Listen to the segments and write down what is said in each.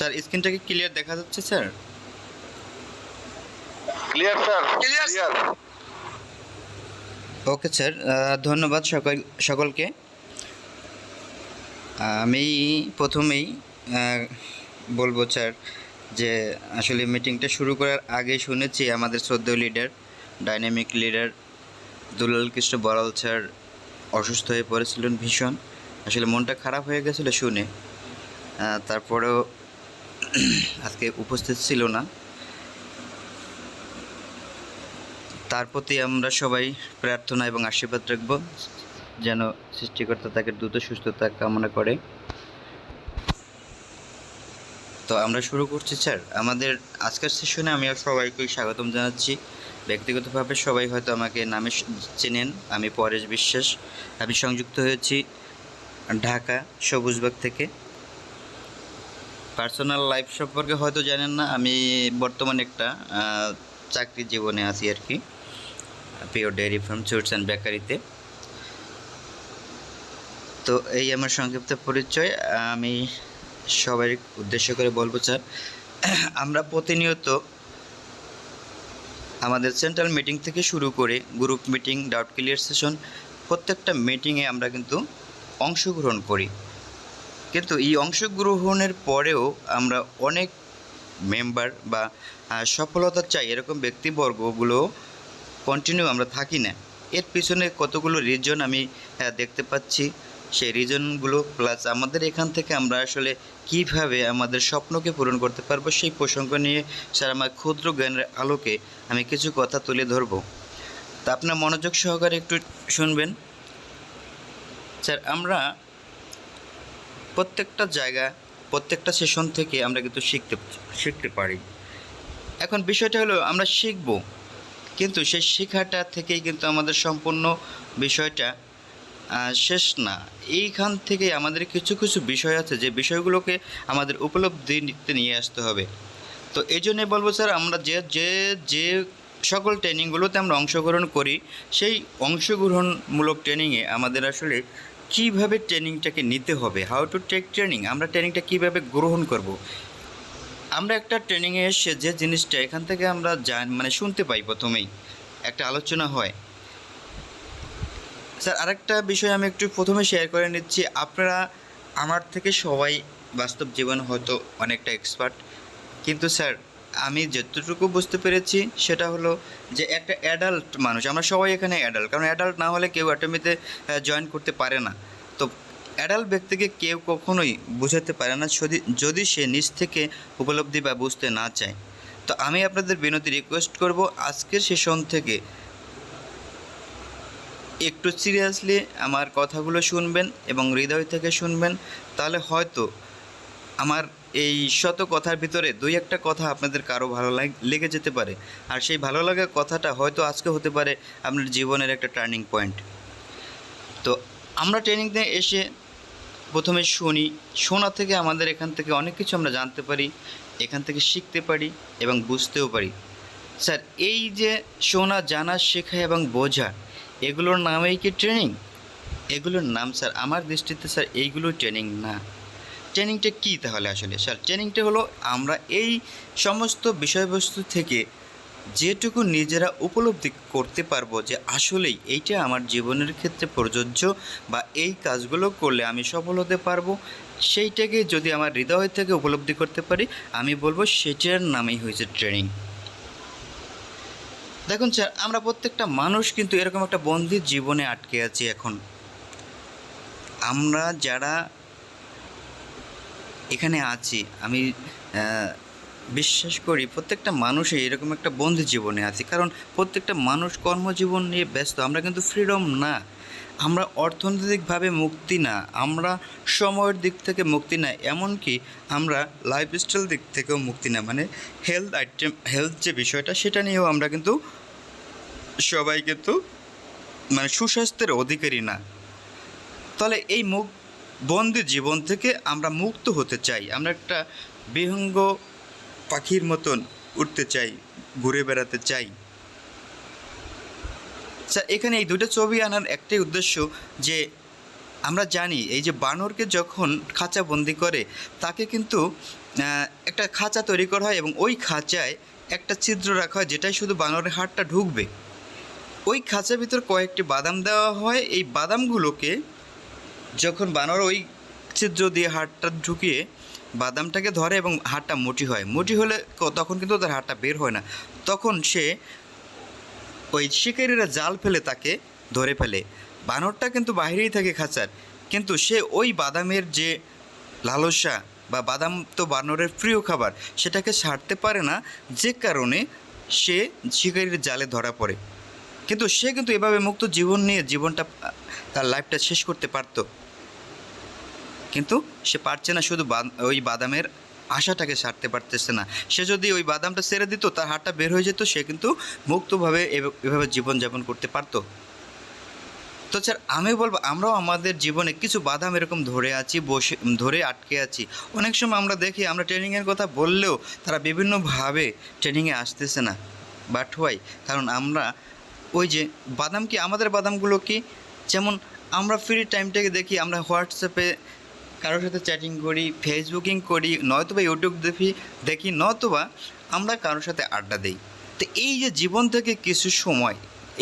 Sir স্ক্রিনটা কি clear দেখা যাচ্ছে sir? Clear sir clear okay sir. ধন্যবাদ সকল সকলকে। আমি প্রথমেই বলব স্যার যে আসলে মিটিংটা শুরু করার আগে শুনেছি আমাদের শ্রদ্ধেয় leader dynamic leader Dulal Krishna Baral sir অসুস্থ হয়ে পড়েছিলেন ভীষণ। আসলে মনটা খারাপ হয়ে গেছিল শুনে। তারপরেও আজকে উপস্থিত ছিল না। তার প্রতি আমরা সবাই প্রার্থনা এবং আশীর্বাদ রাখব, যেন সৃষ্টিকর্তা তাকে দ্রুত সুস্থতা কামনা করে। তো আমরা শুরু করছি, স্যার। আমাদের আজকের সেশনে আমি সবাইকে স্বাগতম জানাচ্ছি। ব্যক্তিগতভাবে সবাই হয়তো আমাকে নামে চেনেন, আমি পরেশ বিশ্বাস। আমি সংযুক্ত হয়েছি ঢাকা সবুজবাগ থেকে। পার্সোনাল লাইফ সম্পর্কে হয়তো জানেন না, আমি বর্তমানে একটা চাকরি জীবনে আছি আর কি pure dairy farm sweets and বেকারিতে তো এই আমার সংক্ষিপ্ত পরিচয়, আমি সবাই উদ্দেশ্য করে বলব, স্যার। আমরা প্রতিনিয়ত আমাদের সেন্ট্রাল মিটিং থেকে শুরু করে group meeting doubt clear session প্রত্যেকটা মিটিংয়ে আমরা কিন্তু অংশগ্রহণ করি। কিন্তু এই অংশগ্রহণের পরেও আমরা অনেক মেম্বার বা সফলতা চাই এরকম ব্যক্তিবর্গগুলো কন্টিনিউ আমরা থাকি না। এর পিছনে কতগুলো রিজন আমি দেখতে পাচ্ছি। সেই রিজনগুলো প্লাস আমাদের এখান থেকে আমরা আসলে কীভাবে আমাদের স্বপ্নকে পূরণ করতে পারব সেই প্রসঙ্গ নিয়ে স্যার আমার ক্ষুদ্র জ্ঞানের আলোকে আমি কিছু কথা তুলে ধরবো। তা আপনার মনোযোগ সহকারে একটু শুনবেন। স্যার আমরা প্রত্যেকটা জায়গা, প্রত্যেকটা সেশন থেকে আমরা কিন্তু শিখতে শিখতে পারি। এখন বিষয়টা হলো, আমরা শিখব। কিন্তু সেই শেখাটা থেকেই কিন্তু আমাদের সম্পূর্ণ বিষয়টা শেষ না। এইখান থেকে আমাদের কিছু কিছু বিষয় আছে, যে বিষয়গুলোকে আমাদের উপলব্ধিতে নিয়ে আসতে হবে। তো এই জন্যে বলব, স্যার, আমরা যে যে যে সকল ট্রেনিংগুলোতে আমরা অংশগ্রহণ করি, সেই অংশগ্রহণমূলক ট্রেনিংয়ে আমাদের আসলে কীভাবে ট্রেনিংটাকে নিতে হবে? হাউ টু টেক ট্রেনিং আমরা ট্রেনিংটা কীভাবে গ্রহণ করব? আমরা একটা ট্রেনিংয়ে এসে যে জিনিসটা এখান থেকে আমরা জান মানে শুনতে পাই প্রথমেই, একটা আলোচনা হয়। স্যার, আরেকটা বিষয় আমি একটু প্রথমে শেয়ার করে নিচ্ছি। আপনারা, আমার থেকে সবাই বাস্তব জীবন হয়তো অনেকটা এক্সপার্ট কিন্তু স্যার আমি যতটুকু বুঝতে পেরেছি, সেটা হলো যে একটা অ্যাডাল্ট মানুষ, আমরা সবাই এখানে অ্যাডাল্ট কারণ অ্যাডাল্ট না হলে কেউ অ্যাটোমিতে জয়েন করতে পারে না। তো অ্যাডাল্ট ব্যক্তিকে কেউ কখনোই বোঝাতে পারে না যদি যদি সে নিজ থেকে উপলব্ধি বা বুঝতে না চায়। তো আমি আপনাদের বিনতি রিকোয়েস্ট করব আজকের সেশন থেকে একটু সিরিয়াসলি আমার কথাগুলো শুনবেন এবং হৃদয় থেকে শুনবেন। তাহলে হয়তো আমার এই শত কথার ভিতরে দুই একটা কথা আপনাদের কারও ভালো লাগ- লেগে যেতে পারে। আর সেই ভালো লাগার কথাটা হয়তো আজকে হতে পারে আপনার জীবনের একটা টার্নিং পয়েন্ট তো আমরা ট্রেনিংতে এসে প্রথমে শুনি, শোনা থেকে আমাদের এখান থেকে অনেক কিছু আমরা জানতে পারি, এখান থেকে শিখতে পারি এবং বুঝতেও পারি। স্যার, এই যে শোনা, জানা, শেখা এবং বোঝা, এগুলোর নামেই কি ট্রেনিং এগুলোর নাম, স্যার, আমার দৃষ্টিতে, স্যার এইগুলো ট্রেনিং না। ট্রেনিংটা কী তাহলে আসলে? স্যার ট্রেনিংটা হলো আমরা এই সমস্ত বিষয়বস্তু থেকে যেটুকু নিজেরা উপলব্ধি করতে পারব যে আসলেই এইটা আমার জীবনের ক্ষেত্রে প্রযোজ্য বা এই কাজগুলো করলে আমি সফল হতে পারব, সেইটাকে যদি আমার হৃদয় থেকে উপলব্ধি করতে পারি, আমি বলব সেটার নামেই হয়েছে ট্রেনিং দেখুন স্যার, আমরা প্রত্যেকটা মানুষ কিন্তু এরকম একটা বন্দির জীবনে আটকে আছি এখন। আমরা যারা এখানে আছি। আমি বিশ্বাস করি প্রত্যেকটা মানুষই এরকম একটা বন্ধু জীবনে আছি। কারণ প্রত্যেকটা মানুষ কর্মজীবন নিয়ে ব্যস্ত। আমরা কিন্তু ফ্রিডম না। আমরা অর্থনৈতিকভাবে মুক্তি না। আমরা সময়ের দিক থেকে মুক্তি না। এমনকি আমরা লাইফস্টাইল দিক থেকেও মুক্তি না। মানে হেলথ আইটেম হেলথ যে বিষয়টা, সেটা নিয়েও আমরা কিন্তু সবাই কিন্তু মানে সুস্বাস্থ্যের অধিকারী না। তাহলে এই মুখ বন্দি জীবন থেকে আমরা মুক্ত হতে চাই। আমরা একটা বিহঙ্গ পাখির মতন উঠতে চাই, ঘুরে বেড়াতে চাই। স্যার এখানে এই দুটো ছবি আনার একটাই উদ্দেশ্য যে আমরা জানি, এই যে বানরকে যখন খাঁচা বন্দি করে, তাকে কিন্তু একটা খাঁচা তৈরি করা হয় এবং ওই খাঁচায় একটা ছিদ্র রাখা হয় যেটাই শুধু বানরের হাড়টা ঢুকবে। ওই খাঁচার ভিতর কয়েকটি বাদাম দেওয়া হয়। এই বাদামগুলোকে যখন বানর ওই ছিদ্র দিয়ে হাড়টা ঢুকিয়ে বাদামটাকে ধরে এবং হাড়টা মোটি হয় মোটি হলে তখন কিন্তু তার হাড়টা বের হয় না। তখন সে ওই শিকারীরা জাল ফেলে তাকে ধরে ফেলে। বানরটা কিন্তু বাইরেই থাকে খাঁচার। কিন্তু সে ওই বাদামের যে লালসা বা বাদাম তো বানরের প্রিয় খাবার, সেটাকে ছাড়তে পারে না, যে কারণে সে শিকারীর জালে ধরা পড়ে। কিন্তু সে কিন্তু এভাবে মুক্ত জীবন নিয়ে জীবনটা তার লাইফটা শেষ করতে পারতো। কিন্তু সে পারছে না শুধু ওই বাদামের আশাটাকে ছাড়তে পারতেছে না। সে যদি ওই বাদামটা ছেড়ে দিত, তার হাতটা বের হয়ে যেত, সে কিন্তু মুক্তভাবে এভাবে জীবনযাপন করতে পারতো। তো স্যার, আমি বলব, আমরাও আমাদের জীবনে কিছু বাদাম এরকম ধরে আছি, বসে ধরে আটকে আছি। অনেক সময় আমরা দেখি, আমরা ট্রেনিংয়ের কথা বললেও তারা বিভিন্নভাবে ট্রেনিংয়ে আসতেছে না। But why? কারণ আমরা ওই যে বাদাম কি, আমাদের বাদামগুলো কি যেমন আমরা ফ্রি টাইমটাকে দেখি, আমরা হোয়াটসঅ্যাপে কারোর সাথে চ্যাটিং করি ফেসবুকিং করি, নয়তোবা ইউটিউব দেখি দেখি, নয়তোবা আমরা কারোর সাথে আড্ডা দিই। তো এই যে জীবন থেকে কিছু সময়,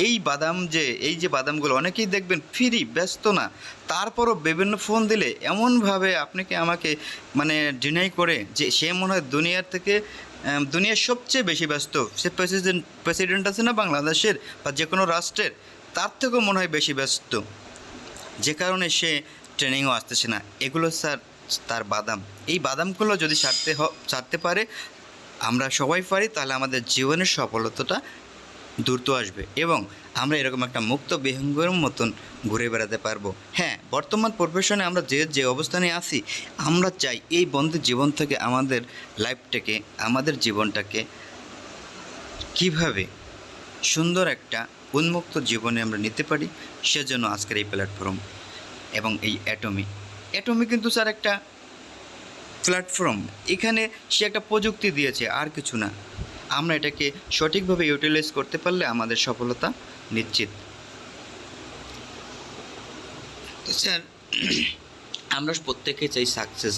এই বাদাম যে, এই যে বাদামগুলো অনেকেই দেখবেন ফ্রি ব্যস্ত না, তারপরও বিভিন্ন ফোন দিলে এমনভাবে আপনাকে আমাকে মানে ডিনাই করে যে সে মনে হয় দুনিয়ার থেকে দুনিয়ার সবচেয়ে বেশি ব্যস্ত। সে প্রেসিডেন্ট প্রেসিডেন্ট আছে না বাংলাদেশের বা যে কোনো রাষ্ট্রের তার থেকেও মনে হয় বেশি ব্যস্ত। যে কারণে সে ট্রেনিংও আসতেছে না। এগুলো স্যার, তার বাদাম। এই বাদামগুলো যদি ছাড়তে হ, ছাড়তে পারে, আমরা সবাই পারি, তাহলে আমাদের জীবনের সফলতাটা দ্রুত আসবে এবং আমরা এরকম একটা মুক্ত বিহঙ্গের মতন ঘুরে বেড়াতে পারব। হ্যাঁ বর্তমান প্রফেশনে আমরা যে যে অবস্থানে আছি, আমরা চাই এই বন্ধের জীবন থেকে আমাদের লাইফটাকে আমাদের জীবনটাকে কীভাবে সুন্দর একটা উন্মুক্ত জীবনে আমরা নিতে পারি সেজন্য আজকের এই প্ল্যাটফর্ম এবং এই অ্যাটমি অ্যাটমি কিন্তু স্যার একটা প্ল্যাটফর্ম এখানে সে একটা প্রযুক্তি দিয়েছে, আর কিছু না। আমরা এটাকে সঠিকভাবে ইউটিলাইজ করতে পারলে আমাদের সফলতা নিশ্চিত। তো স্যার আমরা প্রত্যেকে চাই সাকসেস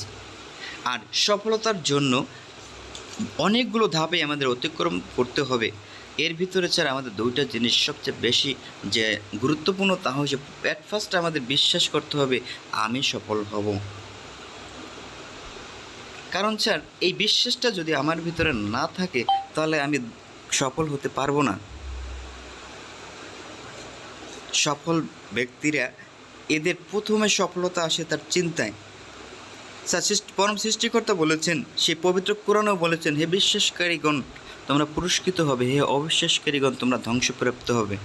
আর সফলতার জন্য অনেকগুলো ধাপে আমাদের অতিক্রম করতে হবে। এর ভিতরে স্যার আমাদের দুইটা জিনিস সবচেয়ে বেশি যে গুরুত্বপূর্ণ, তা হচ্ছে অ্যাট ফার্স্ট আমাদের বিশ্বাস করতে হবে আমি সফল হব। কারণ স্যার, এই বিশ্বাসটা যদি আমার ভিতরে না থাকে, তাহলে আমি সফল হতে পারব না। সফল ব্যক্তিরা এদের প্রথমে সফলতা আসে তার চিন্তায়। স্যার পরম সৃষ্টিকর্তা বলেছেন, সে পবিত্র কোরআনও বলেছেন, হে বিশ্বাসকারীগণ তোমরা পুরস্কৃত হবে, হে অবিশ্বাসকারীগণ তোমরা ধ্বংসপ্রাপ্ত হবে।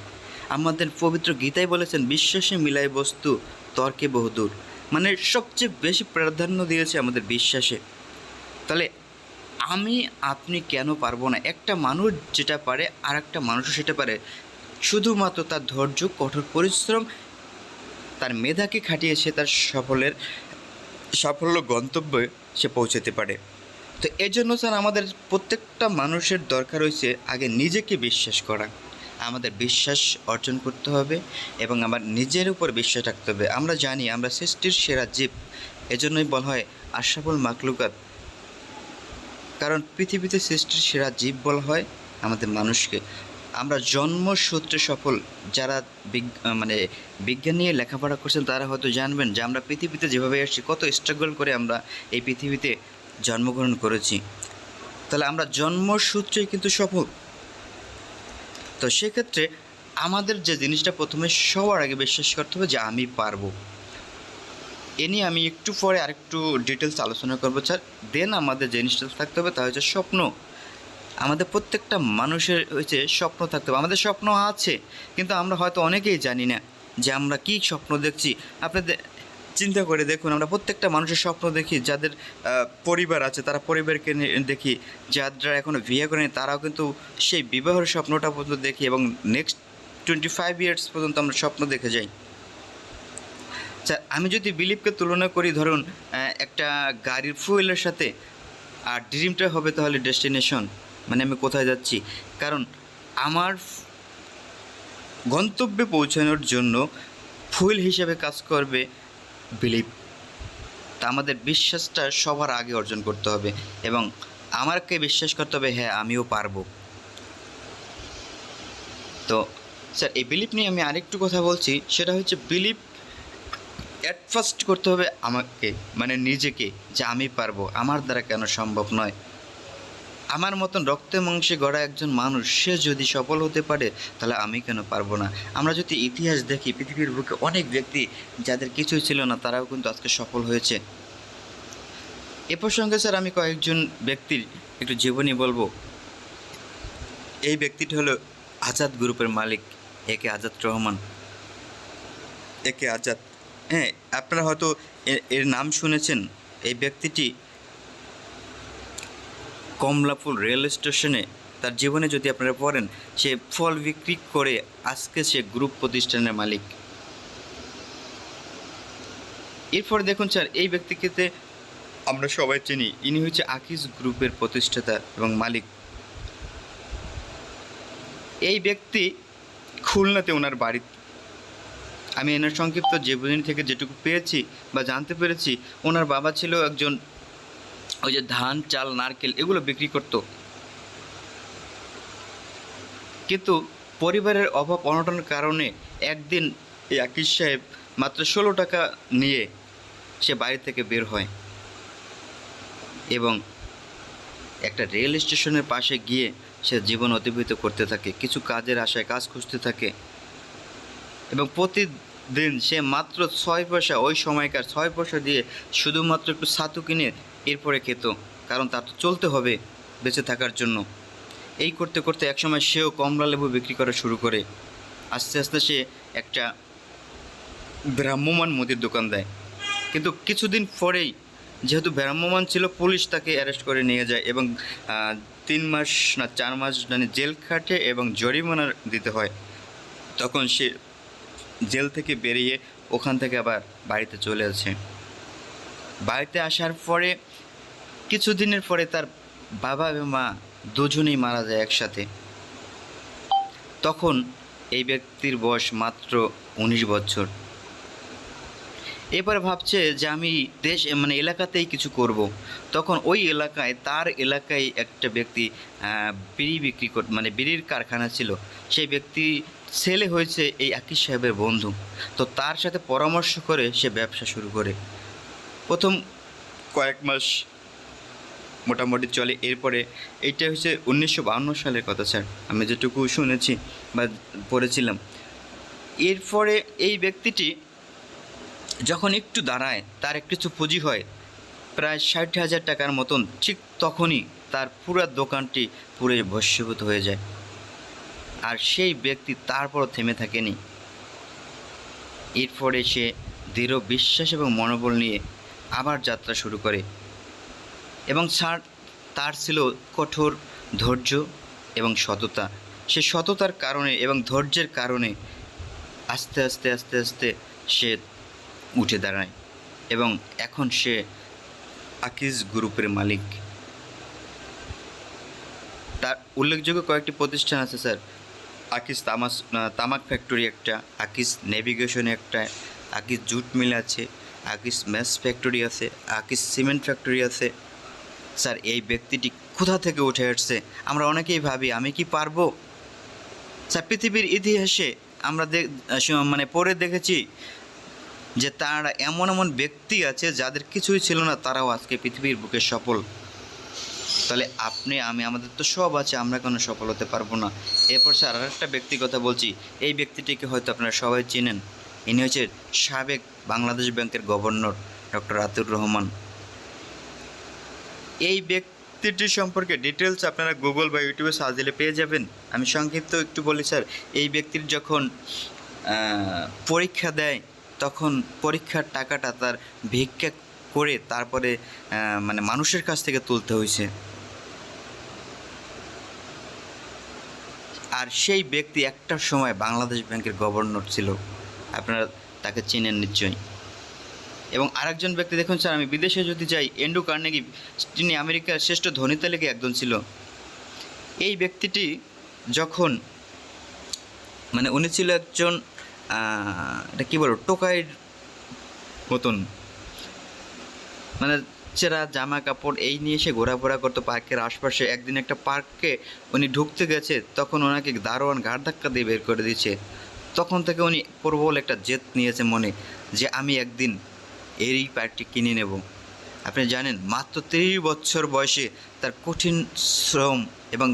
আমাদের পবিত্র গীতায় বলেছেন, বিশ্বাসে মিলাই বস্তু, তর্কে বহুদূর মানে সবচেয়ে বেশি প্রাধান্য দিয়েছে আমাদের বিশ্বাসে। তাহলে আমি, আপনি কেন পারব না? একটা মানুষ যেটা পারে আর একটা মানুষও সেটা পারে। শুধুমাত্র তার ধৈর্য, কঠোর পরিশ্রম, তার মেধাকে খাটিয়ে সে তার সফলের, সাফল্য, গন্তব্যে সে পৌঁছাতে পারে। তো এর জন্য স্যার আমাদের প্রত্যেকটা মানুষের দরকার হয়েছে আগে নিজেকে বিশ্বাস করা। আমাদের বিশ্বাস অর্জন করতে হবে এবং আমার নিজের উপর বিশ্বাস রাখতে হবে। আমরা জানি, আমরা সৃষ্টির সেরা জীব। এজন্যই বলা হয় আশাফুল মাকলুকাত কারণ পৃথিবীতে সৃষ্টির সেরা জীব বলা হয় আমাদের মানুষকে। আমরা জন্মসূত্রে সফল। যারা মানে বিজ্ঞান নিয়ে লেখাপড়া করছেন, তারা হয়তো জানবেন যে আমরা পৃথিবীতে যেভাবে এসেছি কত স্ট্রাগল করে আমরা এই পৃথিবীতে জন্মগ্রহণ করেছি। তাহলে আমরা জন্মসূত্রেই কিন্তু সফল। তো সেক্ষেত্রে আমাদের যে জিনিসটা প্রথমে সবার আগে বিশ্বাস করতে হবে যে আমি পারব। এ নিয়ে আমি একটু পরে আরেকটু ডিটেলস আলোচনা করব স্যার দেন আমাদের যে জিনিসটা থাকতে হবে তা হচ্ছে স্বপ্ন। আমাদের প্রত্যেকটা মানুষের হচ্ছে স্বপ্ন থাকতে হবে। আমাদের স্বপ্ন আছে, কিন্তু আমরা হয়তো অনেকেই জানি না যে আমরা কী স্বপ্ন দেখছি। আপনাদের চিন্তা করে দেখুন, আমরা প্রত্যেকটা মানুষের স্বপ্ন দেখি, যাদের পরিবার আছে, তারা পরিবারকে দেখি, যারা এখনও বিয়ে করেনি, তারাও কিন্তু সেই বিবাহের স্বপ্নটা পর্যন্ত দেখি এবং নেক্সট টোয়েন্টি ফাইভ ইয়ার্স পর্যন্ত আমরা স্বপ্ন দেখে যাই। আচ্ছা আমি যদি বিলিপকে তুলনা করি, ধরুন একটা গাড়ির ফুয়েলের সাথে, আর ড্রিমটা হবে তাহলে ডেস্টিনেশন মানে আমি কোথায় যাচ্ছি? কারণ আমার গন্তব্যে পৌঁছানোর জন্য ফুয়েল হিসাবে কাজ করবে বিলিভ তা আমাদের বিশ্বাসটা সবার আগে অর্জন করতে হবে এবং আমাকে বিশ্বাস করতে হবে হ্যাঁ আমিও পারব। তো, স্যার, এই বিলিভ নিয়ে আমি আরেকটু কথা বলছি, সেটা হচ্ছে বিলিভ অ্যাট ফার্স্ট করতে হবে আমাকে মানে নিজেকে, যে আমি পারব, আমার দ্বারা কেন সম্ভব নয়। আমার মতন রক্তে মাংসে গড়া একজন মানুষ, সে যদি সফল হতে পারে, তাহলে আমি কেন পারব না? আমরা যদি ইতিহাস দেখি, পৃথিবীর বুকে অনেক ব্যক্তি যাদের কিছুই ছিল না, তারাও কিন্তু আজকে সফল হয়েছে। এ প্রসঙ্গে স্যার আমি কয়েকজন ব্যক্তির একটু জীবনী বলব। এই ব্যক্তিটি হলো আজাদ গ্রুপের মালিক এ কে আজাদ রহমান। এ কে আজাদ। হ্যাঁ আপনারা হয়তো এর নাম শুনেছেন। এই ব্যক্তিটি কমলাপুর রেল স্টেশনে তার জীবনে যদি আপনারা পড়েন, সে ফল বিক্রি করে আজকে সে গ্রুপ প্রতিষ্ঠানের মালিক। এরপর দেখুন স্যার, এই ব্যক্তিকে আমরা সবাই চিনি। ইনি হচ্ছে আকিজ গ্রুপের প্রতিষ্ঠাতা এবং মালিক। এই ব্যক্তি খুলনাতে ওনার বাড়ি। আমি এনার সংক্ষিপ্ত জীবনী থেকে যেটুকু পেয়েছি বা জানতে পেরেছি, ওনার বাবা ছিল একজন ওই যে ধান, চাল, নারকেল এগুলো বিক্রি করতো। কিন্তু পরিবারের অভাব অনটনের কারণে একদিন এই আকিস সাহেব মাত্র ষোলো টাকা নিয়ে সে বাড়ি থেকে বের হয় এবং একটা রেল স্টেশনের পাশে গিয়ে সে জীবন অতিবাহিত করতে থাকে, কিছু কাজের আশায় কাজ খুঁজতে থাকে এবং প্রতিদিন সে মাত্র ছয় পয়সা, ওই সময়কার ছয় পয়সা দিয়ে শুধুমাত্র একটু ছাতু কিনে এরপরে খেত, কারণ তার তো চলতে হবে বেঁচে থাকার জন্য। এই করতে করতে একসময় সেও কমলা লেবু বিক্রি করা শুরু করে। আস্তে আস্তে সে একটা ভ্রাম্যমান মুদির দোকান দেয়। কিন্তু কিছুদিন পরেই যেহেতু ভ্রাম্যমান ছিল, পুলিশ তাকে অ্যারেস্ট করে নিয়ে যায় এবং তিন মাস না চার মাস মানে জেল খাটে এবং জরিমানা দিতে হয়। তখন সে জেল থেকে বেরিয়ে ওখান থেকে আবার বাড়িতে চলে আসে। বাড়িতে আসার পরে কিছুদিনের পরে তার বাবা এবং মা দুজনেই মারা যায় একসাথে। তখন এই ব্যক্তির বয়স মাত্র উনিশ বছর। এবার ভাবছে যে আমি দেশ মানে এলাকাতেই কিছু করব। তখন ওই এলাকায়, তার এলাকায় একটা ব্যক্তি বিড়ি বিক্রি কর মানে বিড়ির কারখানা ছিল। সেই ব্যক্তি ছেলে হয়েছে এই আকিস সাহেবের বন্ধু। তো তার সাথে পরামর্শ করে সে ব্যবসা শুরু করে। প্রথম কয়েক মাস মোটামুটি চলে। এরপরে এইটা হচ্ছে উনিশশো সালের কথা, স্যার। আমি যেটুকু শুনেছি বা পড়েছিলাম। এরপরে এই ব্যক্তিটি যখন একটু দাঁড়ায়, তার কিছু পুঁজি হয়, প্রায় ষাট হাজার টাকার মতন, ঠিক তখনই তার পুরো দোকানটি পুরো ভস্মীভূত হয়ে যায়। আর সেই ব্যক্তি তারপরও থেমে থাকেনি। এরপরে সে দৃঢ় বিশ্বাস এবং মনোবল নিয়ে আবার যাত্রা শুরু করে। এবং স্যার তার ছিল কঠোর ধৈর্য এবং সততা। সে সততার কারণে এবং ধৈর্যের কারণে আস্তে আস্তে আস্তে আস্তে সে উঠে দাঁড়ায় এবং এখন সে আকিজ গ্রুপের মালিক। তার উল্লেখযোগ্য কয়েকটি প্রতিষ্ঠান আছে, স্যার। আকিজ তামাস তামাক ফ্যাক্টরি একটা, আকিজ নেভিগেশন একটা, আকিজ জুট মিল আছে, আকিজ ম্যাস ফ্যাক্টরি আছে, আকিজ সিমেন্ট ফ্যাক্টরি আছে স্যার, এই ব্যক্তিটি কোথা থেকে উঠে আসছে আমরা অনেকেই ভাবি, আমি কি পারব? স্যার, পৃথিবীর ইতিহাসে আমরা মানে পড়ে দেখেছি যে তারা এমন এমন ব্যক্তি আছে যাদের কিছুই ছিল না, তারাও আজকে পৃথিবীর বুকে সফল। তাহলে আপনি, আমি, আমাদের তো সব আছে, আমরা কেন সফল হতে পারব না? এরপর স্যার আর একটা ব্যক্তির কথা বলছি। এই ব্যক্তিটিকে হয়তো আপনারা সবাই চিনেন। ইনি হচ্ছে সাবেক বাংলাদেশ ব্যাংকের গভর্নর, ডক্টর আতুর রহমান। এই ব্যক্তিটির সম্পর্কে ডিটেলস আপনারা গুগল বা ইউটিউবে সার্চ দিলে পেয়ে যাবেন। আমি সংক্ষিপ্ত একটু বলি, স্যার। এই ব্যক্তির যখন পরীক্ষা দেয়, তখন পরীক্ষার টাকাটা তার ভিক্ষা করে তারপরে মানে মানুষের কাছ থেকে তুলতে হয়েছে। আর সেই ব্যক্তি একটার সময় বাংলাদেশ ব্যাংকের গভর্নর ছিল। আপনারা তাকে চিনেন নিশ্চয়ই। এবং আরেকজন ব্যক্তি, দেখুন স্যার, আমি বিদেশে যদি যাই এন্ডু কার্নেগি তিনি আমেরিকার শ্রেষ্ঠ ধনী তালিকায় একজন ছিল। এই ব্যক্তিটি যখন মানে উনি ছিল একজন এটা কী বলব টোকাইয়ের মতন। মানে চেরা, জামা কাপড়, এই নিয়ে সে ঘোরাফেরা করতো পার্কের আশপাশে। একদিন একটা পার্কে উনি ঢুকতে গেছে, তখন ওনাকে দারোয়ান ঘাট ধাক্কা দিয়ে বের করে দিয়েছে। তখন থেকে উনি প্রবল একটা জেদ নিয়েছে মনে, যে আমি একদিন এই পার্কটি কিনে নেব। আপনি জানেন, মাত্র তিরিশ বছর বয়সে তার কঠিন শ্রম এবং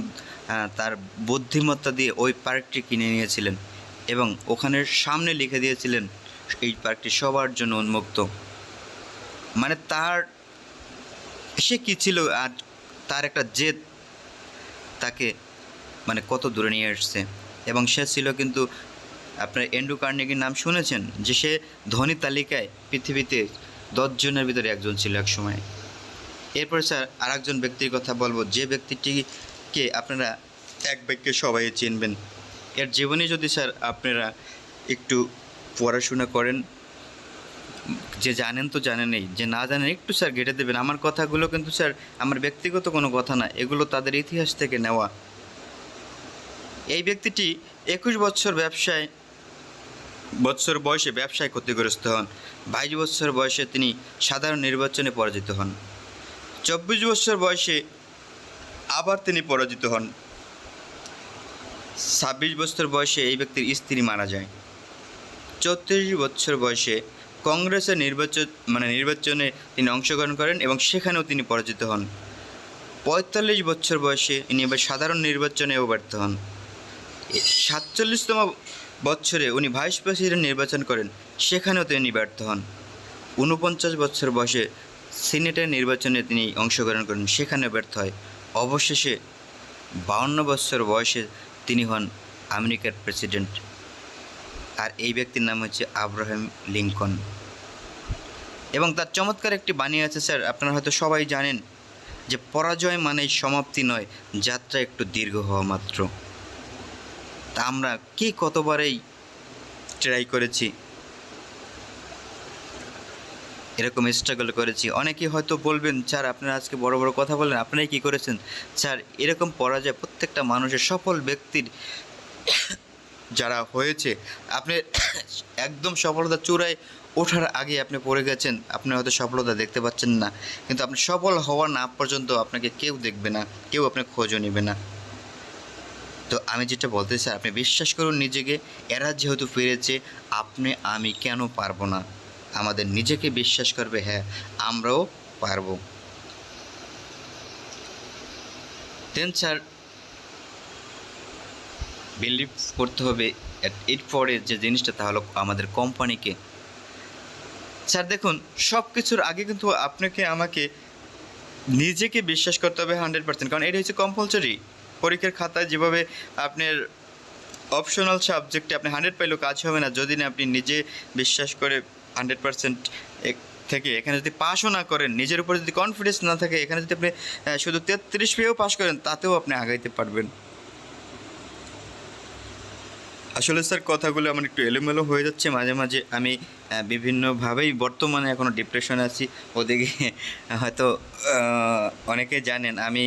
তার বুদ্ধিমত্তা দিয়ে ওই পার্কটি কিনে নিয়েছিলেন এবং ওখানের সামনে লিখে দিয়েছিলেন, এই পার্কটি সবার জন্য উন্মুক্ত। মানে তার, সে কী ছিল আর তার একটা জেদ তাকে মানে কত দূরে নিয়ে আসছে এবং সে ছিল কিন্তু আপনার এন্ডু কার্নেগির নাম শুনেছেন? যে সে ধনী তালিকায় পৃথিবীতে দশজনের ভিতরে একজন ছিল এক সময়। এরপরে স্যার আর একজন ব্যক্তির কথা বলব। যে ব্যক্তিটিকে আপনারা এক বাক্যে সবাই চিনবেন। এর জীবনে যদি স্যার আপনারা একটু পড়াশোনা করেন, যে জানেন তো জানেনই। যে না জানেন একটু স্যার ঘেটে দেবেন। আমার কথাগুলো কিন্তু স্যার আমার ব্যক্তিগত কোনো কথা না। এগুলো তাদের ইতিহাস থেকে নেওয়া। এই ব্যক্তিটি একুশ বছর ব্যবসায় বছর বয়সে ব্যবসায় ক্ষতিগ্রস্ত হন। বাইশ বছর বয়সে তিনি সাধারণ নির্বাচনে পরাজিত হন। চব্বিশ বছর বয়সে আবার তিনি পরাজিত হন। ছাব্বিশ বছর বয়সে এই ব্যক্তির স্ত্রী মারা যায়। চৌত্রিশ বছর বয়সে কংগ্রেসের নির্বাচন মানে নির্বাচনে তিনি অংশগ্রহণ করেন এবং সেখানেও তিনি পরাজিত হন। পঁয়তাল্লিশ বছর বয়সে ইনি এবার সাধারণ নির্বাচনেও ব্যর্থ হন। সাতচল্লিশতম বছরে উনি ভাইস প্রেসিডেন্ট নির্বাচন করেন, সেখানেও তিনি ব্যর্থ হন। ঊনপঞ্চাশ বছর বয়সে সিনেটের নির্বাচনে তিনি অংশগ্রহণ করেন সেখানে ব্যর্থ হয়। অবশেষে বাউন্ন বছর বয়সে তিনি হন আমেরিকার প্রেসিডেন্ট। আর এই ব্যক্তির নাম হচ্ছে আব্রাহাম লিঙ্কন। এবং তার চমৎকার একটি বাণী আছে, স্যার, আপনারা হয়তো সবাই জানেন যে পরাজয় মানেই সমাপ্তি নয়, যাত্রা একটু দীর্ঘ হওয়া মাত্র। তা আমরা কি কতবারেই ট্রাই করেছি? এরকম স্ট্রাগল করেছি। অনেকেই হয়তো বলবেন, স্যার, আপনারা আজকে বড় বড় কথা বলেন, আপনারাই কী করেছেন? স্যার, এরকম পরাজয় প্রত্যেকটা মানুষের, সফল ব্যক্তির যারা হয়েছে, আপনি একদম সফলতা চূড়ায় ওঠার আগে আপনি পড়ে গেছেন, আপনি হয়তো সফলতা দেখতে পাচ্ছেন না। কিন্তু আপনি সফল হওয়ার না পর্যন্ত আপনাকে কেউ দেখবে না, কেউ আপনার খোঁজও নেবে না। তো আমি যেটা বলতে চাই, আপনি বিশ্বাস করুন নিজেকে, এরা যেহেতু ফিরেছে, আপনি, আমি কেন পারব না? আমাদের নিজেকে বিশ্বাস করবে হ্যাঁ আমরাও পারব। দেন স্যার বিলিভ করতে হবে এর- এরপরে যে জিনিসটা, তা হলো আমাদের কোম্পানিকে। স্যার দেখুন সব কিছুর আগে কিন্তু আপনাকে, আমাকে নিজেকে বিশ্বাস করতে হবে হান্ড্রেড পার্সেন্ট কারণ এটা হচ্ছে কম্পালসারি পরীক্ষার খাতায় যেভাবে আপনার অপশনাল সাবজেক্টে আপনি হান্ড্রেড পাইলেও কাজ হবে না, যদি না আপনি নিজে বিশ্বাস করে হান্ড্রেড পার্সেন্ট থেকে এখানে যদি পাশও না করেন, নিজের উপর যদি কনফিডেন্স না থাকে, এখানে যদি আপনি শুধু তেত্রিশ পেয়েও পাশ করেন, তাতেও আপনি আগাইতে পারবেন। আসলে স্যার, কথাগুলো আমার একটু এলোমেলো হয়ে যাচ্ছে। মাঝে মাঝে আমি বিভিন্নভাবেই বর্তমানে এখনও ডিপ্রেশনে আছি। ওদিকে হয়তো অনেকে জানেন, আমি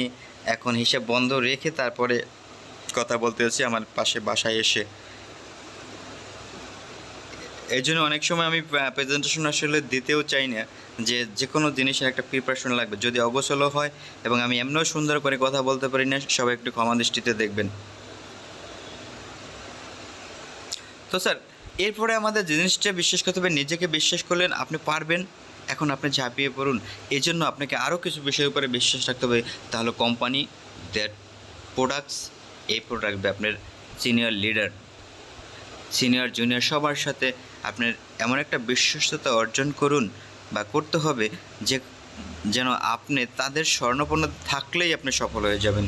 এখন হিসাব বন্ধ রেখে তারপরে কথা বলতে হচ্ছে আমার পাশে বাসায় এসে। এই জন্য অনেক সময় আমি প্রেজেন্টেশন আসলে দিতেও চাই না যে যে কোনো জিনিসের একটা প্রিপারেশন লাগবে। যদি অগোছলও হয় এবং আমি এমনিও সুন্দর করে কথা বলতে পারি না, সবাই একটু ক্ষমা দৃষ্টিতে দেখবেন। তো স্যার, এরপরে আমাদের জিনিসটা বিশ্বাস করতে হবে, নিজেকে বিশ্বাস করলেন, আপনি পারবেন। এখন আপনি ঝাঁপিয়ে পড়ুন। এই জন্য আপনাকে আরও কিছু বিষয়ের উপরে বিশ্বাস রাখতে হবে। তাহলে কোম্পানি দ্যাট প্রোডাক্টস এই প্রোডাক্ট আপনার সিনিয়র লিডার সিনিয়র জুনিয়র সবার সাথে আপনার এমন একটা বিশ্বস্ততা অর্জন করুন বা করতে হবে যে, যেন আপনি তাদের স্বর্ণপন্ন থাকলেই আপনি সফল হয়ে যাবেন।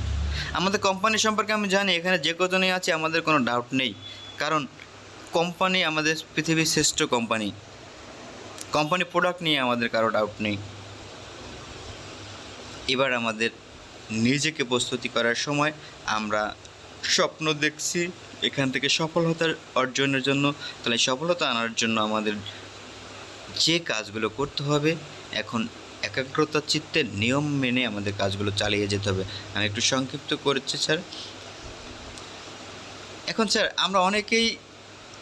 আমাদের কোম্পানি সম্পর্কে আমি জানি, এখানে যে কজনই আছে, আমাদের কোনো ডাউট নেই। কারণ কোম্পানি আমাদের পৃথিবীর শ্রেষ্ঠ কোম্পানি কোম্পানি প্রোডাক্ট নিয়ে আমাদের কারও ডাউট নেই। এবার আমাদের নিজেকে প্রস্তুতি করার সময় আমরা স্বপ্ন দেখছি এখান থেকে সফলতা অর্জনের জন্য। তাহলে সফলতা আনার জন্য আমাদের যে কাজগুলো করতে হবে, এখন একাগ্রতা চিত্তের নিয়ম মেনে আমাদের কাজগুলো চালিয়ে যেতে হবে। আমি একটু সংক্ষিপ্ত করেছি, স্যার। এখন, স্যার, আমরা অনেকেই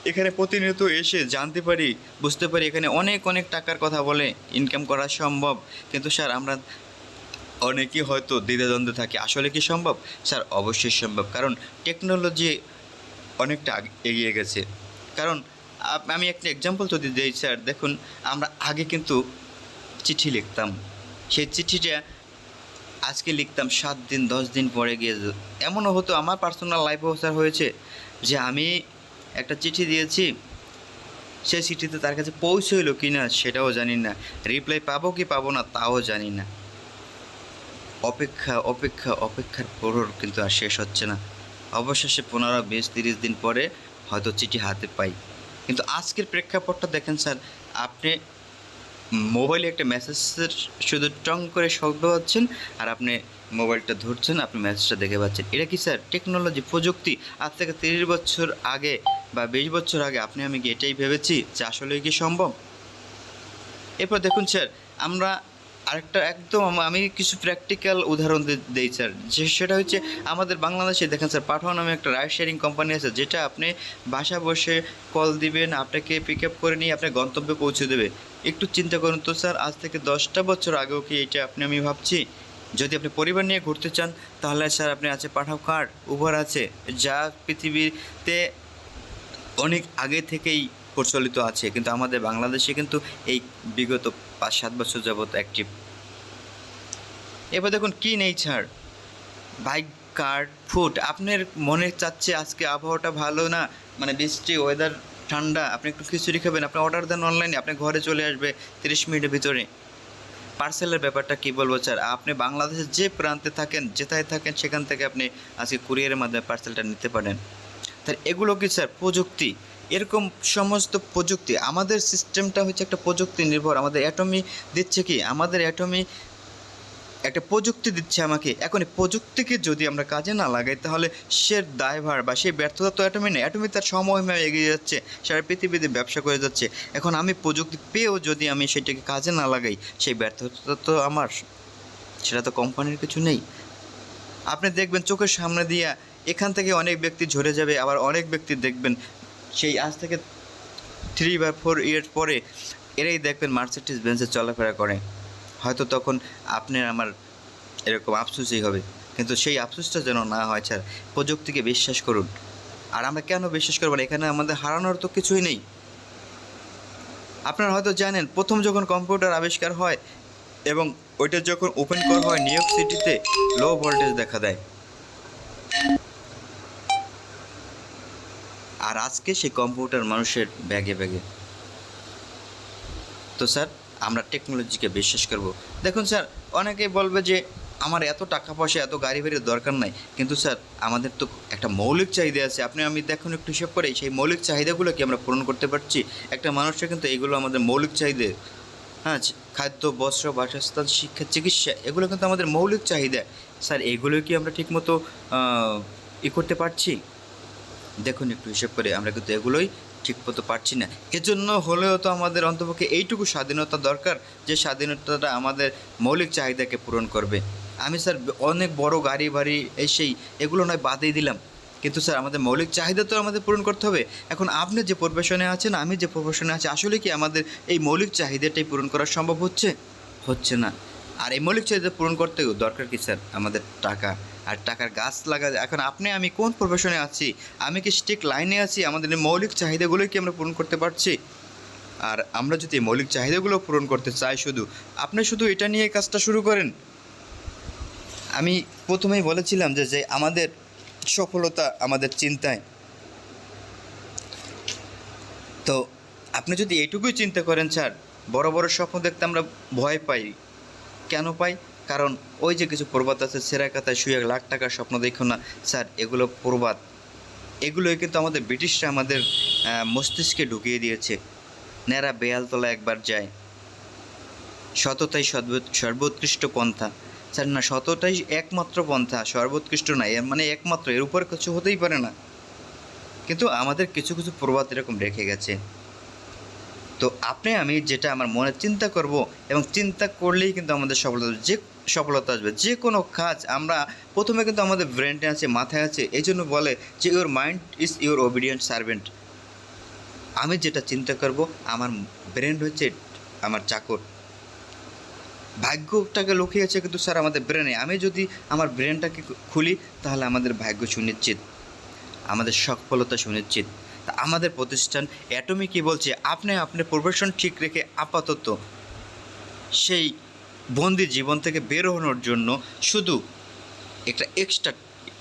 এখানে প্রতিনিয়ত এসে জানতে পারি, বুঝতে পারি এখানে অনেক অনেক টাকার কথা বলে ইনকাম করা সম্ভব। কিন্তু স্যার, আমরা অনেকেই হয়তো দ্বিধাদ্বন্দ্বে থাকে। আসলে কি সম্ভব? স্যার, অবশ্যই সম্ভব। কারণ টেকনোলজি অনেকটা এগিয়ে গেছে। কারণ আমি একটা এক্সাম্পল যদি দিই, স্যার, দেখুন, আমরা আগে কিন্তু চিঠি লিখতাম। সেই চিঠিটা আজকে লিখতাম সাত দিন, দশ দিন পরে গিয়ে এমনও হতো, আমার পার্সোনাল লাইফেও স্যার হয়েছে যে আমি একটা চিঠি দিয়েছি। সেই চিঠিতে তার কাছে পৌঁছইলো কি না সেটাও জানি না। রিপ্লাই পাবো কি পাবো না তাও জানি না। অপেক্ষা অপেক্ষা, অপেক্ষার পরও কিন্তু আর শেষ হচ্ছে না। অবশেষে পনেরো, বিশ, তিরিশ দিন পরে হয়তো চিঠি হাতে পাই। কিন্তু আজকের প্রেক্ষাপটটা দেখেন স্যার, আপনি মোবাইলে একটা মেসেজের শুধু টং করে শব্দ পাচ্ছেন আর আপনি মোবাইলটা ধরছেন, আপনি মেসেজটা দেখে পাচ্ছেন। এটা কি স্যার টেকনোলজি, প্রযুক্তি? আজ থেকে তিরিশ বছর আগে বা বিশ বছর আগে আপনি আমি কি এটাই ভেবেছি যে আসলেই কি সম্ভব? এরপর দেখুন স্যার, আমরা আরেকটা একদম আমি কিছু প্র্যাকটিক্যাল উদাহরণ দিই স্যার। যে সেটা হচ্ছে আমাদের বাংলাদেশে দেখেন স্যার, পাঠাও নামে একটা রাইড শেয়ারিং কোম্পানি আছে, যেটা আপনি বাসা বসে কল দিবেন, আপনাকে পিক আপ করে নিয়ে আপনার গন্তব্যে পৌঁছে দেবে। একটু চিন্তা করুন তো স্যার, আজ থেকে দশটা বছর আগেও কি এটা আপনি আমি ভাবছি? যদি আপনি পরিবার নিয়ে ঘুরতে চান, তাহলে স্যার আপনি আছে পাঠাও কার্ড উবার আছে, যা পৃথিবীতে অনেক আগে থেকেই প্রচলিত আছে, কিন্তু আমাদের বাংলাদেশে কিন্তু এই বিগত পাঁচ সাত বছর যাবত অ্যাক্টিভ এবার দেখুন কি ছাড়। বাইক, কার ফুড আপনার মনে চাচ্ছে আজকে আবহাওয়াটা ভালো না? মানে বৃষ্টি ওয়েদার ঠান্ডা, আপনি একটু খিচুড়ি খাবেন, আপনি অর্ডার দেন অনলাইনে আপনি ঘরে চলে আসবে তিরিশ মিনিটের ভিতরে। পার্সেলের ব্যাপারটা কী বলব স্যার আপনি বাংলাদেশের যে প্রান্তে থাকেন, যেথায় থাকেন, সেখান থেকে আপনি আজকে কুরিয়ারের মাধ্যমে পার্সেলটা নিতে পারেন। তাহলে এগুলো কি স্যার? প্রযুক্তি। এরকম সমস্ত প্রযুক্তি, আমাদের সিস্টেমটা হচ্ছে একটা প্রযুক্তি নির্ভর। আমাদের অ্যাটমি দিচ্ছে কি? আমাদের অ্যাটমি একটা প্রযুক্তি দিচ্ছে আমাকে। এখন প্রযুক্তিকে যদি আমরা কাজে না লাগাই, তাহলে সে দায়ভার বা সেই ব্যর্থতা তো অ্যাটমি নেই। অ্যাটমি তার সময় এগিয়ে যাচ্ছে, সারা পৃথিবীতে ব্যবসা করে যাচ্ছে। এখন আমি প্রযুক্তি পেয়েও যদি আমি সেটাকে কাজে না লাগাই, সেই ব্যর্থতা তো আমার। সেটা তো কোম্পানির কিছু নেই। আপনি দেখবেন চোখের সামনে দিয়া এখান থেকে অনেক ব্যক্তি ঝরে যাবে, আবার অনেক ব্যক্তি দেখবেন সেই আজ থেকে থ্রি বা ফোর ইয়ার পরে এরাই দেখবেন মার্সিডিস বেঞ্চে চলাফেরা করে। হয়তো তখন আপনার আমার এরকম আফসোসই হবে, কিন্তু সেই আফসোসটা যেন না হয় স্যার, প্রযুক্তিকে বিশ্বাস করুন। আর আমরা কেন বিশ্বাস করব না? এখানে আমাদের হারানোর তো কিছুই নেই। আপনারা হয়তো জানেন, প্রথম যখন কম্পিউটার আবিষ্কার হয় এবং ওইটা যখন ওপেন করা হয়, নিউ ইয়র্ক সিটিতে লো ভোল্টেজ দেখা দেয়। আর আজকে সেই কম্পিউটার মানুষের ব্যাগে ব্যাগে। তো স্যার, আমরা টেকনোলজিকে বিশ্বাস করব। দেখুন স্যার, অনেকেই বলবে যে আমার এত টাকা পয়সা, এত গাড়ি বাড়ির দরকার নাই। কিন্তু স্যার, আমাদের তো একটা মৌলিক চাহিদা আছে। আপনি, আমি দেখুন একটু হিসাব করে, সেই মৌলিক চাহিদাগুলো কি আমরা পূরণ করতে পারছি? একটা মানুষের কিন্তু এগুলো আমাদের মৌলিক চাহিদা। হ্যাঁ খাদ্য, বস্ত্র, বাসস্থান, শিক্ষা, চিকিৎসা, এগুলো কিন্তু আমাদের মৌলিক চাহিদা। স্যার এগুলো কি আমরা ঠিকমতো ই করতে পারছি? দেখুন, একটু হিসেব করে আমরা কিন্তু এগুলোই ঠিক মতো পারছি না। এজন্য হলেও তো আমাদের অন্তপক্ষে এইটুকু স্বাধীনতা দরকার যে স্বাধীনতাটা আমাদের মৌলিক চাহিদাকে পূরণ করবে। আমি স্যার অনেক বড় গাড়ি বাড়ি এই সেই এগুলো নয় বাদই দিলাম। কিন্তু স্যার, আমাদের মৌলিক চাহিদা তো আমাদের পূরণ করতে হবে। এখন আপনি যে প্রফেশনে আছেন, আমি যে প্রফেশনে আছি, আসলে কি আমাদের এই মৌলিক চাহিদাটাই পূরণ করা সম্ভব হচ্ছে? হচ্ছে না। আর এই মৌলিক চাহিদা পূরণ করতেও দরকার কি স্যার? আমাদের টাকা। আর টাকার গাছ লাগা এখন আপনি, আমি কোন প্রফেশনে আছি? আমি কি স্টিক লাইনে আছি? আমাদের মৌলিক চাহিদাগুলোই কি আমরা পূরণ করতে পারছি? আর আমরা যদি মৌলিক চাহিদাগুলো পূরণ করতে চাই শুধু, আপনি শুধু এটা নিয়ে কাজটা শুরু করেন। আমি প্রথমেই বলেছিলাম যে যে আমাদের সফলতা আমাদের চিন্তায়। তো আপনি যদি এইটুকুই চিন্তা করেন, স্যার, বড় বড় স্বপ্ন দেখতে আমরা ভয় পাই। কেন পাই? কারণ ওই যে কিছু প্রবাদ আছে, সেরা কাতায় শুয়ে লাখ টাকার স্বপ্ন দেখো না। স্যার, এগুলো প্রবাদ। এগুলোই কিন্তু আমাদের ব্রিটিশরা আমাদের মস্তিষ্কে ঢুকিয়ে দিয়েছে। নেরা বেয়ালতলা একবার যায়। সর্ব- সর্বোৎকৃষ্ট পন্থা। স্যার, না, সততাই একমাত্র পন্থা, সর্বোৎকৃষ্ট না, এর মানে একমাত্র, এর উপর কিছু হতেই পারে না। কিন্তু আমাদের কিছু কিছু প্রবাদ এরকম রেখে গেছে। তো আপনি, আমি যেটা আমার মনে চিন্তা করব এবং চিন্তা করলেই কিন্তু আমাদের সফলতা যে সফলতা আসবে। যে কোনো কাজ আমরা প্রথমে কিন্তু আমাদের ব্রেনটে আছে, মাথায় আছে এই জন্য বলে যে your mind is your obedient servant আমি যেটা চিন্তা করব, আমার ব্রেন হচ্ছে আমার চাকর। ভাগ্যটাকে লুকিয়ে আছে কিন্তু স্যার আমাদের ব্রেনে আমি যদি আমার ব্রেনটাকে খুলি, তাহলে আমাদের ভাগ্য সুনিশ্চিত। আমাদের সফলতা সুনিশ্চিত। তা আমাদের প্রতিষ্ঠান অ্যাটমি কি বলছে? আপনি আপনার প্রফেশন ঠিক রেখে আপাতত সেই বন্দি জীবন থেকে বের হওয়ার জন্য শুধু একটা এক্সট্রা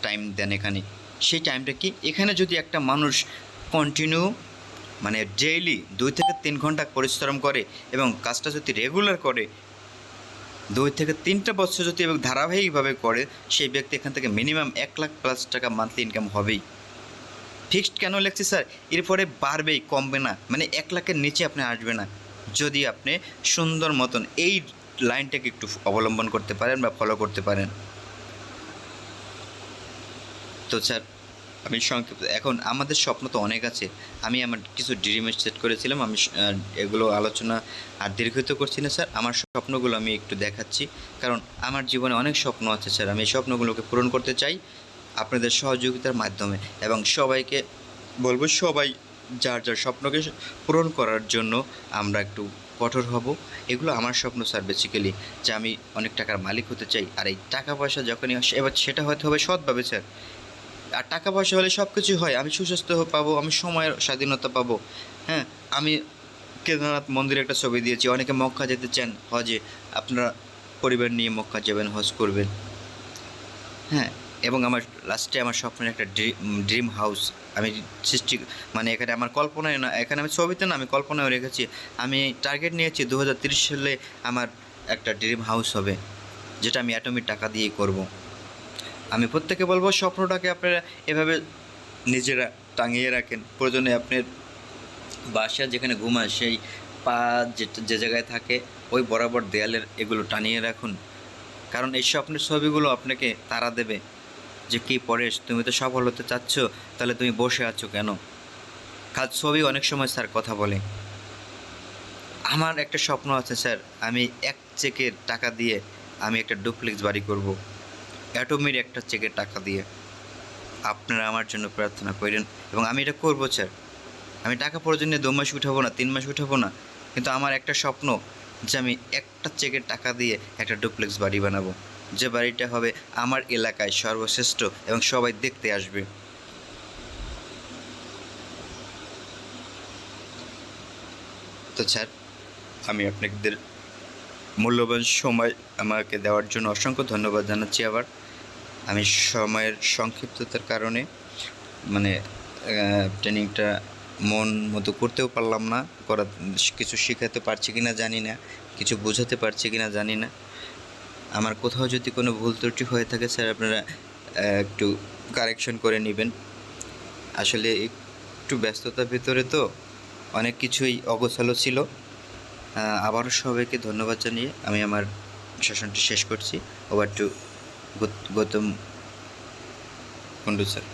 টাইম দেন এখানে। সেই টাইমটা কি? এখানে যদি একটা মানুষ কন্টিনিউ মানে ডেইলি দুই থেকে তিন ঘণ্টা পরিশ্রম করে এবং কাজটা যদি রেগুলার করে, দুই থেকে তিনটা বছর যদি এবং ধারাবাহিকভাবে করে, সেই ব্যক্তি এখান থেকে মিনিমাম এক লাখ প্লাস টাকা মান্থলি ইনকাম হবেই। ফিক্সড কেন লিখছি স্যার এরপরে বাড়বেই, কমবে না। মানে এক লাখের নিচে আপনি আসবে না। যদি আপনি সুন্দর মতন এই লাইনটাকে একটু অবলম্বন করতে পারেন বা ফলো করতে পারেন। তো স্যার, আমি সংক্ষিপ্ত, এখন আমাদের স্বপ্ন তো অনেক আছে। আমি আমার কিছু ড্রিম সেট করেছিলাম, আমি এগুলো আলোচনা আর দীর্ঘিত করছি না স্যার। আমার স্বপ্নগুলো আমি একটু দেখাচ্ছি, কারণ আমার জীবনে অনেক স্বপ্ন আছে স্যার। আমি স্বপ্নগুলোকে পূরণ করতে চাই আপনাদের সহযোগিতার মাধ্যমে এবং সবাইকে বলব, সবাই যার যার স্বপ্নকে পূরণ করার জন্য আমরা একটু কঠোর হব, এগুলো আমার স্বপ্ন স্যার বেসিক্যালি যে আমি অনেক টাকার মালিক হতে চাই। আর এই টাকা পয়সা যখনই আসে, এবার সেটা হয়তো হবে সৎভাবে স্যার আর টাকা পয়সা হলে সব কিছুই হয়, আমি সুস্বাস্থ্য পাবো, আমি সময়ের স্বাধীনতা পাবো। হ্যাঁ আমি কেদারনাথ মন্দিরে একটা ছবি দিয়েছি, অনেকে মক্কা যেতে চান, হজে আপনারা পরিবার নিয়ে মক্কা যাবেন, হজ করবেন। হ্যাঁ এবং আমার লাস্টে আমার স্বপ্নের একটা ড্রিম হাউস আমি সৃষ্টি মানে এখানে আমার কল্পনায় না, এখানে আমি ছবিতে না আমি কল্পনায় রেখেছি, আমি টার্গেট নিয়েছি দু সালে আমার একটা ড্রিম হাউস হবে, যেটা আমি অ্যাটমিক টাকা দিয়েই করব। আমি প্রত্যেকে বলব স্বপ্নটাকে আপনারা এভাবে নিজেরা টাঙিয়ে রাখেন, প্রয়োজনে আপনার বাসা যেখানে ঘুমান সেই পা যে যে জায়গায় থাকে, ওই বরাবর দেয়ালের এগুলো টানিয়ে রাখুন, কারণ এই স্বপ্নের ছবিগুলো আপনাকে তারা দেবে। যে কি পরেশ, তুমি তো সফল হতে চাচ্ছ, তাহলে তুমি বসে আছো কেন? কাজ ছবি অনেক সময় স্যার কথা বলে। আমার একটা স্বপ্ন আছে স্যার, আমি এক চেকের টাকা দিয়ে আমি একটা ডুপ্লেক্স বাড়ি করব। অ্যাটমির একটা চেকের টাকা দিয়ে। আপনারা আমার জন্য প্রার্থনা করেন এবং আমি এটা করব স্যার। আমি টাকা প্রয়োজনে দু মাস উঠাবো না, তিন মাস উঠাবো না, কিন্তু আমার একটা স্বপ্ন যে আমি একটা চেকের টাকা দিয়ে একটা ডুপ্লেক্স বাড়ি বানাবো। যে বাড়িটা হবে আমার এলাকায় সর্বশ্রেষ্ঠ এবং সবাই দেখতে আসবে। তো স্যার, আমি আপনাদের মূল্যবান সময় আমাকে দেওয়ার জন্য অসংখ্য ধন্যবাদ জানাচ্ছি আবার। আমি সময়ের সংক্ষিপ্ততার কারণে মানে ট্রেনিংটা মন মতো করতেও পারলাম না, করা কিছু শেখাতে পারছি কি না জানি না, কিছু বোঝাতে পারছি কি না জানি না। আমার কোথাও যদি কোনো ভুল ত্রুটি হয়ে থাকে, স্যার, আপনারা একটু কারেকশন করে নেবেন। আসলে একটু ব্যস্ততার ভিতরে তো অনেক কিছুই অগোছালো ছিল। আবারও সবাইকে ধন্যবাদ জানিয়ে আমি আমার সেশনটি শেষ করছি। Over to Gautam Kundu sir.